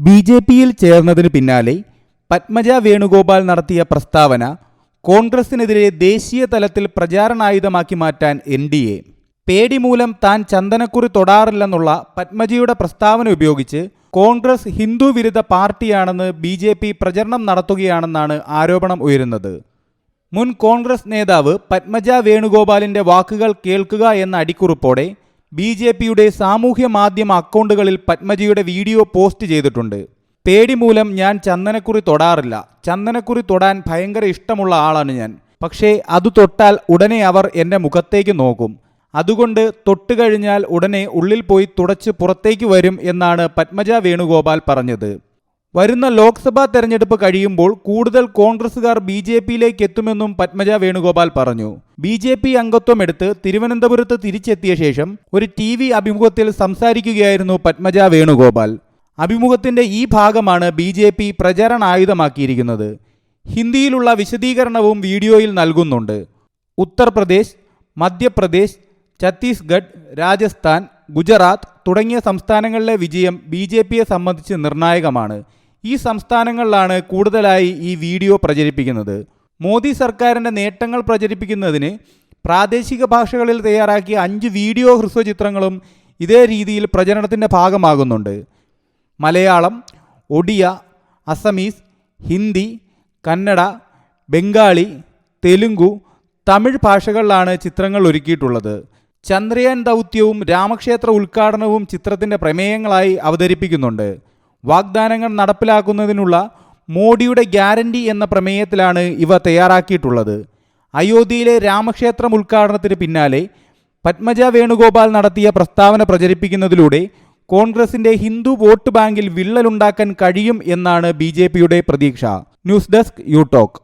B J പിയിൽ ചേർന്നതിന് പിന്നാലെ പത്മജ വേണുഗോപാൽ നടത്തിയ പ്രസ്താവന കോൺഗ്രസിനെതിരെ ദേശീയ തലത്തിൽ പ്രചാരണായുധമാക്കി മാറ്റാൻ എൻ ഡി എ. പേടി മൂലം താൻ ചന്ദനക്കുറി തൊടാറില്ലെന്നുള്ള പത്മജിയുടെ പ്രസ്താവന ഉപയോഗിച്ച് കോൺഗ്രസ് ഹിന്ദു വിരുദ്ധ പാർട്ടിയാണെന്ന് ബി ജെ പി പ്രചരണം നടത്തുകയാണെന്നാണ് ആരോപണം ഉയരുന്നത്. മുൻ കോൺഗ്രസ് നേതാവ് പത്മജ വേണുഗോപാലിന്റെ വാക്കുകൾ കേൾക്കുക എന്ന അടിക്കുറിപ്പോടെ ബി ജെ പിയുടെ സാമൂഹ്യ മാധ്യമ അക്കൗണ്ടുകളിൽ പത്മജിയുടെ വീഡിയോ പോസ്റ്റ് ചെയ്തിട്ടുണ്ട്. പേടി മൂലം ഞാൻ ചന്ദനക്കുറി തൊടാറില്ല. ചന്ദനക്കുറി തൊടാൻ ഭയങ്കര ഇഷ്ടമുള്ള ആളാണ് ഞാൻ. പക്ഷേ അത് തൊട്ടാൽ ഉടനെ അവർ എന്റെ മുഖത്തേക്ക് നോക്കും. അതുകൊണ്ട് തൊട്ട് കഴിഞ്ഞാൽ ഉടനെ ഉള്ളിൽ പോയി തുടച്ച് പുറത്തേക്ക് വരും എന്നാണ് പത്മജ വേണുഗോപാൽ പറഞ്ഞത്. വരുന്ന ലോക്സഭാ തെരഞ്ഞെടുപ്പ് കഴിയുമ്പോൾ കൂടുതൽ കോൺഗ്രസുകാർ ബി ജെ പിയിലേക്ക് എത്തുമെന്നും പത്മജ വേണുഗോപാൽ പറഞ്ഞു. ബി ജെ പി അംഗത്വം എടുത്ത് തിരുവനന്തപുരത്ത് തിരിച്ചെത്തിയ ശേഷം ഒരു ടി വി അഭിമുഖത്തിൽ സംസാരിക്കുകയായിരുന്നു പത്മജ വേണുഗോപാൽ. അഭിമുഖത്തിന്റെ ഈ ഭാഗമാണ് ബി ജെ പി പ്രചാരണായുധമാക്കിയിരിക്കുന്നത്. ഹിന്ദിയിലുള്ള വിശദീകരണവും വീഡിയോയിൽ നൽകുന്നുണ്ട്. ഉത്തർപ്രദേശ് മധ്യപ്രദേശ് ഛത്തീസ്ഗഡ് രാജസ്ഥാൻ ഗുജറാത്ത് തുടങ്ങിയ സംസ്ഥാനങ്ങളിലെ വിജയം ബി ജെ പിയെ സംബന്ധിച്ച് നിർണായകമാണ്. ഈ സംസ്ഥാനങ്ങളിലാണ് കൂടുതലായി ഈ വീഡിയോ പ്രചരിപ്പിക്കുന്നത്. മോദി സർക്കാരിന്റെ നേട്ടങ്ങൾ പ്രചരിപ്പിക്കുന്നതിന് പ്രാദേശിക ഭാഷകളിൽ തയ്യാറാക്കിയ അഞ്ച് വീഡിയോ ഹ്രസ്വചിത്രങ്ങളും ഇതേ രീതിയിൽ പ്രചരണത്തിന്റെ ഭാഗമാകുന്നുണ്ട്. മലയാളം ഒഡിയ അസമീസ് ഹിന്ദി കന്നഡ ബംഗാളി തെലുങ്കു തമിഴ് ഭാഷകളിലാണ് ചിത്രങ്ങൾ ഒരുക്കിയിട്ടുള്ളത്. ചന്ദ്രയാൻ ദൗത്യവും രാമക്ഷേത്ര ഉദ്ഘാടനവും ചിത്രത്തിന്റെ പ്രമേയങ്ങളായി അവതരിപ്പിക്കുന്നുണ്ട്. വാഗ്ദാനങ്ങൾ നടപ്പിലാക്കുന്നതിനുള്ള മോഡിയുടെ ഗ്യാരണ്ടി എന്ന പ്രമേയത്തിലാണ് ഇവ തയ്യാറാക്കിയിട്ടുള്ളത്. അയോധ്യയിലെ രാമക്ഷേത്രം ഉദ്ഘാടനത്തിന് പിന്നാലെ പത്മജ വേണുഗോപാൽ നടത്തിയ പ്രസ്താവന പ്രചരിപ്പിക്കുന്നതിലൂടെ കോൺഗ്രസിന്റെ ഹിന്ദു വോട്ട് ബാങ്കിൽ വിള്ളലുണ്ടാക്കാൻ കഴിയും എന്നാണ് ബി പ്രതീക്ഷ. News desk you talk.